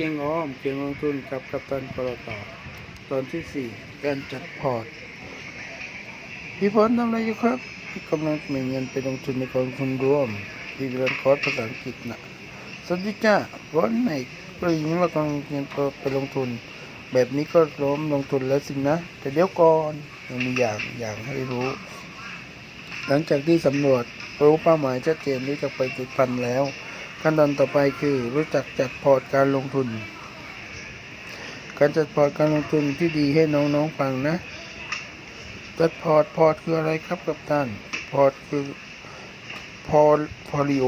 ก่งอ้อมเก่งลงทุนกับกัปตันปตทตอนที่สี่การจัดพอร์ตพี่พลทำอะไรอยู่ครับพี่กำลังมีเงินไปลงทุนในกองทุนรวมที่เรียนคอร์สภาษาอังกฤษนะสวัสดีจ้าวันไหนก็ยินว่ากำลังเงินไปลงทุน แบบนี้ก็ล้มลงทุนแล้วสินะ แต่เดี๋ยวก่อนยังมีอย่างอย่างให้รู้ หลังจากที่สำรวจรู้เป้าหมายชัดเจนรู้จักไปจุดพันแล้ว ขั้นตอนต่อไปคือรู้จักจัดพอร์ตการลงทุน การจัดพอร์ตการลงทุนที่ดีให้น้องๆฟังนะ จัดพอร์ตพอร์ตคืออะไรครับกับท่านพอร์ตคือพอร์ตพอลิโอ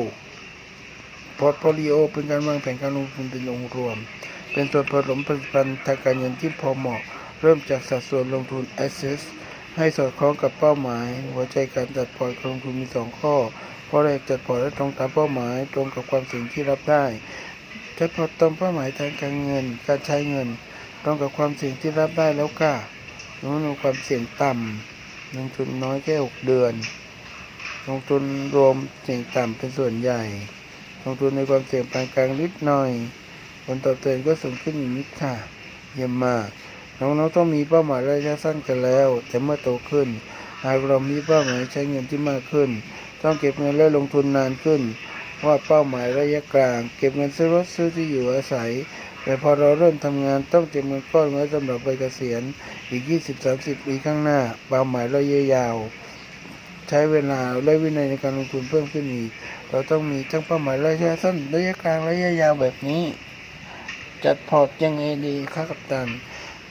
พอร์ตพอลิโอเป็นการวางแผนการลงทุนเป็นองค์รวม เป็นส่วนผสมผลิตภัณฑ์ทางการเงินที่พอเหมาะ เริ่มจากสัดส่วนลงทุน Access ให้สอดคล้องกับเป้าหมาย หัวใจการจัดพอร์ตการลงทุนมีสองข้อ ข้อแรกจัดพอร์ตและตรงตามเป้าหมายตรงกับความเสี่ยงที่รับได้จัดพอร์ตตรงเป้าหมายทางการเงิน การใช้เงิน ตรงกับความเสี่ยงที่รับได้แล้วก็ลงทุนความเสี่ยงต่ำลงทุนน้อยแค่หกเดือน ลงทุนรวมเสี่ยงต่ำเป็นส่วนใหญ่ ลงทุนในความเสี่ยงปานกลางนิดหน่อย ผลตอบแทนก็สูงขึ้นนิดค่ะเยี่ยมมากน้องๆต้องมีเป้าหมายระยะสั้นกันแล้ว แต่เมื่อโตขึ้นหากเรามีเป้าหมายใช้เงินที่มากขึ้น ต้องเก็บเงินและลงทุนนานขึ้น ว่าเป้าหมายระยะกลาง เก็บเงินซื้อรถซื้อที่อยู่อาศัย แต่พอเราเริ่มทำงานต้องเก็บเงินก้อนไว้สำหรับไปเกษียณอีก 20-30 ปีข้างหน้า เป้าหมายระยะยาว ใช้เวลาและวินัยในการลงทุนเพิ่มขึ้นอีก เราต้องมีทั้งเป้าหมายระยะสั้นระยะกลางระยะยาวแบบนี้ จัดพอร์ตยังไงดีครับกัปตัน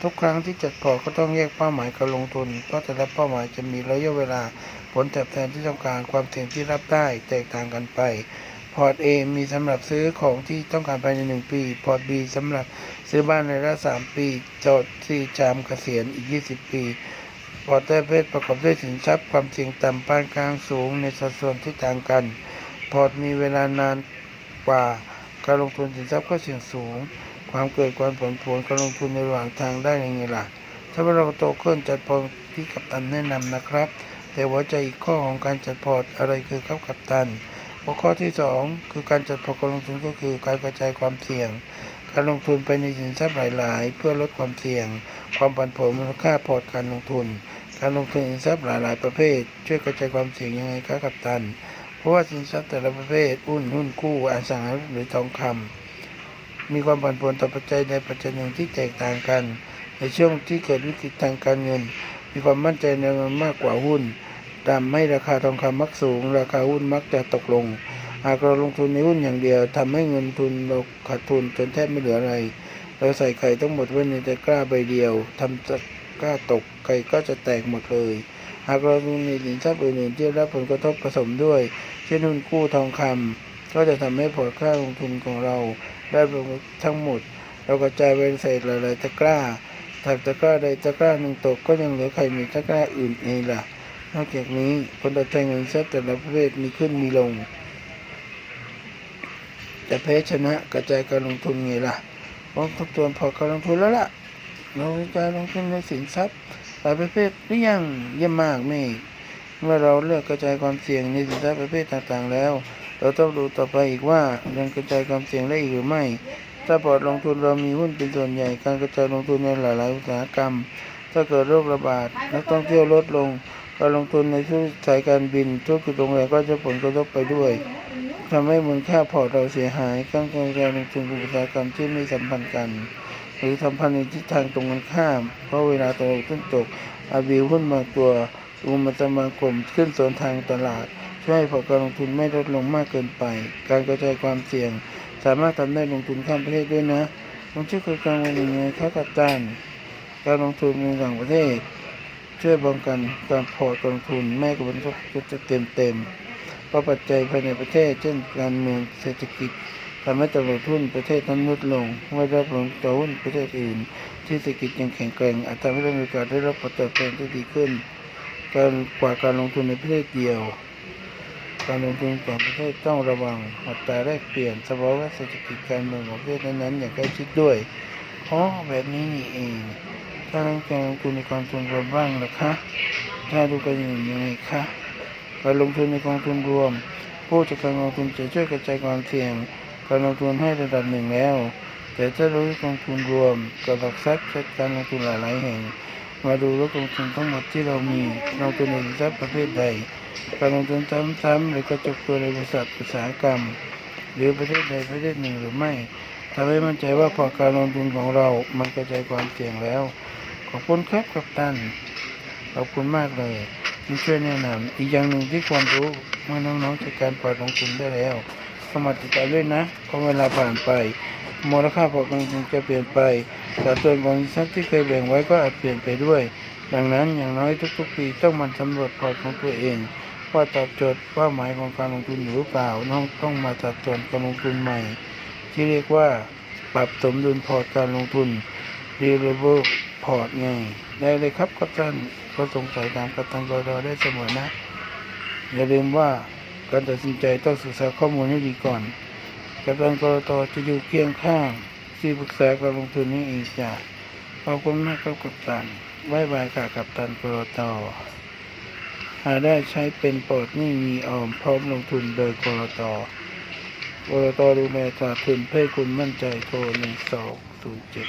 ทุกครั้งที่จัดพอร์ตก็ต้องแยกเป้าหมายการลงทุน เพราะแต่ละเป้าหมายจะมีระยะเวลา ผลตอบแทนที่ต้องการความเสี่ยงที่รับได้แตกต่างกันไป พอร์ต A มีสำหรับซื้อของที่ต้องการภายใน 1 ปี พอร์ต B สำหรับซื้อบ้านในระยะ3 ปีจดที่จามเกษียณอีก 20 ปี พอร์ตแต่ละประเภทประกอบด้วยสินทรัพย์ความเสี่ยงต่ำปานกลางสูงในสัดส่วนที่ต่างกัน พอร์ตมีเวลานานกว่าการลงทุนสินทรัพย์ก็เสี่ยงสูง ความเกิดความผลผลการลงทุนในระหว่างทางได้ยังไงล่ะ ถ้าเราโตขึ้นจัดพอร์ตที่กัปตันแนะนำนะครับ แต่หัวใจอีกข้อของการจัดพอร์ตอะไรคือครับกัปตัน หัวข้อที่สองคือการจัดพอร์ตการลงทุนก็คือการกระจายความเสี่ยง การลงทุนไปในสินทรัพย์หลาย ๆ เพื่อลดความเสี่ยง ความผันผวนมูลค่าพอร์ตการลงทุน การลงทุนสินทรัพย์หลาย ๆ ประเภท ช่วยกระจายความเสี่ยงยังไงครับกัปตัน เพราะว่าสินทรัพย์แต่ละประเภทหุ้นหุ้นกู้อสังหาหรือทองคำมีความผันผวนต่อปัจจัยใดปัจจัยหนึ่งที่แตกต่างกัน ในช่วงที่เกิดวิกฤตทางการเงิน มีความมั่นใจในเงินมากกว่าหุ้นทำให้ราคาทองคำมักสูง ราคาหุ้นมักจะตกลง หากเราลงทุนในหุ้นอย่างเดียวทำให้เงินทุนเราขาดทุนจนแทบไม่เหลืออะไร เราใส่ไข่ทั้งหมดไว้ในตะกร้าใบเดียวทำตะกร้าตกไข่ก็จะแตกหมดเลย หากเราลงในสินทรัพย์อื่นๆที่ได้รับผลกระทบผสมด้วย เช่นหุ้นกู้ทองคำก็จะทำให้พอร์ตค่าลงทุนของเราได้ผลทั้งหมด เรากระจายไปใส่หลายๆตะกร้า ถ้าตะกร้าใดตะกร้าหนึ่งตกก็ยังเหลือไข่มีตะกร้าอื่นเองล่ะ นอกจากนี้ผลตอบแทนเงินทรัพย์แต่ละประเภทมีขึ้นมีลงจะแพ้ชนะกระจายการลงทุนไงล่ะต้องทบทวนพอการลงทุนแล้วล่ะเราจะลงทุนในสินทรัพย์หลายประเภทหรือยังเยี่ยมมากเมฆเมื่อเราเลือกกระจายความเสี่ยงในสินทรัพย์ประเภทต่างๆแล้ว เราต้องดูต่อไปอีกว่ายังกระจายความเสี่ยงได้อีกหรือไม่ ถ้าพอร์ตลงทุนเรามีหุ้นเป็นส่วนใหญ่ การกระจายลงทุนในหลาย ๆ อุตสาหกรรม ถ้าเกิดโรคระบาดนักท่องเที่ยวลดลง การลงทุนในธุรกิจสายการบินธุรกิจโรงแรมก็จะผลกระทบไปด้วยทำให้มูลค่าพอร์ตเราเสียหายการกระจายลงทุนอุตสาหกรรมที่ไม่สัมพันธ์กัน หรือสัมพันธ์ในทิศทางตรงกันข้าม เพราะเวลาตลาดขึ้นตกอาบิวหุ้นบางตัวอุมันจะมากลมขึ้นสวนทางตลาด ช่วยให้พอร์ตการลงทุนไม่ลดลงมากเกินไป การกระจายความเสี่ยง สามารถทำได้ลงทุนข้ามประเทศด้วยนะผมช่วยคุยกันวันยังไงครับกับตันการลงทุนในต่างประเทศ ช่วยป้องกันการพอร์ตการลงทุนไม่กับผลกระทบจะเต็มเต็มๆเพราะปัจจัยภายในประเทศ เช่นการเมืองเศรษฐกิจทำให้ตลาดหุ้นประเทศนั้นลดลงไม่ได้ผลต่อหุ้นประเทศอื่น ที่เศรษฐกิจยังแข็งแกร่งอาจทำให้เมีโอกาสได้รับผลตอบแทนที่ดีขึ้น การกว่าการลงทุนในประเทศเดียว การลงทุนต่างประเทศต้องระวังอัตราแลกเปลี่ยนสภาวะเศรษฐกิจการเมืองของประเทศนั้นๆอย่างใกล้ชิดด้วยอ๋อแบบนี้นี่เองถ้าต้องการลงทุนในกองทุนรวมบ้างหรอคะถ้าดูกันอย่างยังไงคะการลงทุนในกองทุนรวม ผู้จัดการกองทุนจะช่วยกระจายความเสี่ยง การลงทุนให้ระดับหนึ่งแล้ว แต่ถ้ารู้กองทุนรวมกับหลักทรัพย์จัดการลงทุนหลายๆแห่ง มาดูแล้วลงทุนทั้งหมดที่เรามีลงทุนในสินทรัพย์ประเภทใด การลงทุนซ้ำๆหรือกระจกตัวในบริษัทอุตสาหกรรม หรือประเทศใดประเทศหนึ่งหรือไม่ทำให้มั่นใจว่าพอการลงทุนของเรา มันกระจายความเสี่ยงแล้ว ขอบคุณครับกัปตันขอบคุณมากเลยที่ช่วยแนะนำอีกอย่างหนึ่งที่ควรรู้เมื่อน้องๆจัดการปล่อยลงทุนได้แล้วเข้ามาติดตามด้วยนะเพราะเวลาผ่านไปมูลค่าพอร์ตลงทุนจะเปลี่ยนไปสัดส่วนของสินทรัพย์ที่เคยแบ่งไว้ก็อาจเปลี่ยนไปด้วย ดังนั้นอย่างน้อยทุกๆปีต้องมันสำรวจพอร์ตของตัวเอง ว่าตอบโจทย์เป้าหมายของการลงทุนหรือเปล่าน้องต้องมาสัดส่วนการลงทุนใหม่ ที่เรียกว่าปรับสมดุลพอร์ตการลงทุน r e l a b l e พอร์ตไงได้เลยครับกัปตันก็สงสัยตามกัปตันกรอได้เสมอนะ อย่าลืมว่าการตัดสินใจต้องศึกษาข้อมูลให้ดีก่อนกัปตันกรตจะอยู่เคียงข้างที่ปรึกษาการลงทุนนี้อีกจ้ะ ขอบคุณมากครับกัปตันบายบายค่ะกัปตันกรตหาได้ใช้เป็นโปรดนี่มีออมพร้อมลงทุนโดยกรตกรตดูแลตราทุนเพื่อคุณมั่นใจโทรหนึ่งสองศูนย์เจ็ด